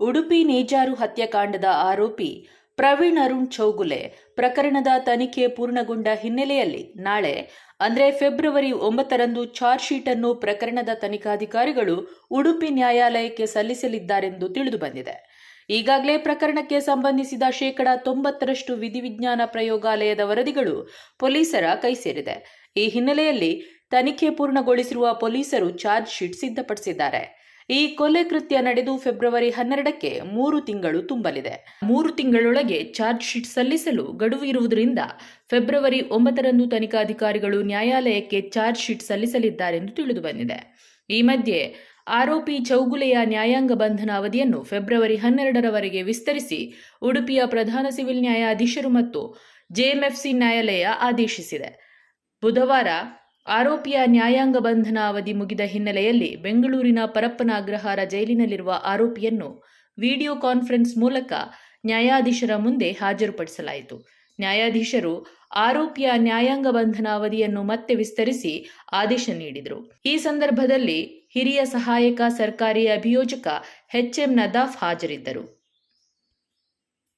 ಉಡುಪಿ ನೇಜಾರು ಹತ್ಯಾಕಾಂಡದ ಆರೋಪಿ ಪ್ರವೀಣ್ ಅರುಣ್ ಚೌಗುಲೆ ಪ್ರಕರಣದ ತನಿಖೆ ಪೂರ್ಣಗೊಂಡ ಹಿನ್ನೆಲೆಯಲ್ಲಿ ನಾಳೆ, ಅಂದರೆ ಫೆಬ್ರವರಿ ಒಂಬತ್ತರಂದು ಚಾರ್ಜ್ ಶೀಟ್ ಅನ್ನು ಪ್ರಕರಣದ ತನಿಖಾಧಿಕಾರಿಗಳು ಉಡುಪಿ ನ್ಯಾಯಾಲಯಕ್ಕೆ ಸಲ್ಲಿಸಲಿದ್ದಾರೆಂದು ತಿಳಿದು ಬಂದಿದೆ. ಈಗಾಗಲೇ ಪ್ರಕರಣಕ್ಕೆ ಸಂಬಂಧಿಸಿದ ಶೇಕಡಾ ತೊಂಬತ್ತರಷ್ಟು ವಿಧಿವಿಜ್ಞಾನ ಪ್ರಯೋಗಾಲಯದ ವರದಿಗಳು ಪೊಲೀಸರ ಕೈ ಸೇರಿದೆ. ಈ ಹಿನ್ನೆಲೆಯಲ್ಲಿ ತನಿಖೆ ಪೂರ್ಣಗೊಳಿಸಿರುವ ಪೊಲೀಸರು ಚಾರ್ಜ್ ಶೀಟ್ ಸಿದ್ಧಪಡಿಸಿದ್ದಾರೆ. ಈ ಕೊಲೆ ಕೃತ್ಯ ನಡೆದು ಫೆಬ್ರವರಿ ಹನ್ನೆರಡಕ್ಕೆ ಮೂರು ತಿಂಗಳು ತುಂಬಲಿದೆ. ಮೂರು ತಿಂಗಳೊಳಗೆ ಚಾರ್ಜ್ ಶೀಟ್ ಸಲ್ಲಿಸಲು ಗಡುವು ಇರುವುದರಿಂದ ಫೆಬ್ರವರಿ ಒಂಬತ್ತರಂದು ತನಿಖಾಧಿಕಾರಿಗಳು ನ್ಯಾಯಾಲಯಕ್ಕೆ ಚಾರ್ಜ್ ಶೀಟ್ ಸಲ್ಲಿಸಲಿದ್ದಾರೆಂದು ತಿಳಿದುಬಂದಿದೆ ಈ ಮಧ್ಯೆ ಆರೋಪಿ ಚೌಗುಲೆಯ ನ್ಯಾಯಾಂಗ ಬಂಧನ ಅವಧಿಯನ್ನು ಫೆಬ್ರವರಿ ಹನ್ನೆರಡರವರೆಗೆ ವಿಸ್ತರಿಸಿ ಉಡುಪಿಯ ಪ್ರಧಾನ ಸಿವಿಲ್ ನ್ಯಾಯಾಧೀಶರು ಮತ್ತು ಜೆಎಂಎಫ್ಸಿ ನ್ಯಾಯಾಲಯ ಆದೇಶಿಸಿದೆ. ಬುಧವಾರ ಆರೋಪಿಯ ನ್ಯಾಯಾಂಗ ಬಂಧನ ಅವಧಿ ಮುಗಿದ ಹಿನ್ನೆಲೆಯಲ್ಲಿ ಬೆಂಗಳೂರಿನ ಪರಪ್ಪನ ಅಗ್ರಹಾರ ಜೈಲಿನಲ್ಲಿರುವ ಆರೋಪಿಯನ್ನು ವಿಡಿಯೋ ಕಾನ್ಫರೆನ್ಸ್ ಮೂಲಕ ನ್ಯಾಯಾಧೀಶರ ಮುಂದೆ ಹಾಜರುಪಡಿಸಲಾಯಿತು. ನ್ಯಾಯಾಧೀಶರು ಆರೋಪಿಯ ನ್ಯಾಯಾಂಗ ಬಂಧನ ಅವಧಿಯನ್ನು ಮತ್ತೆ ವಿಸ್ತರಿಸಿ ಆದೇಶ ನೀಡಿದರು. ಈ ಸಂದರ್ಭದಲ್ಲಿ ಹಿರಿಯ ಸಹಾಯಕ ಸರ್ಕಾರಿ ಅಭಿಯೋಜಕ ಎಚ್ಎಂ ನದಾಫ್ ಹಾಜರಿದ್ದರು.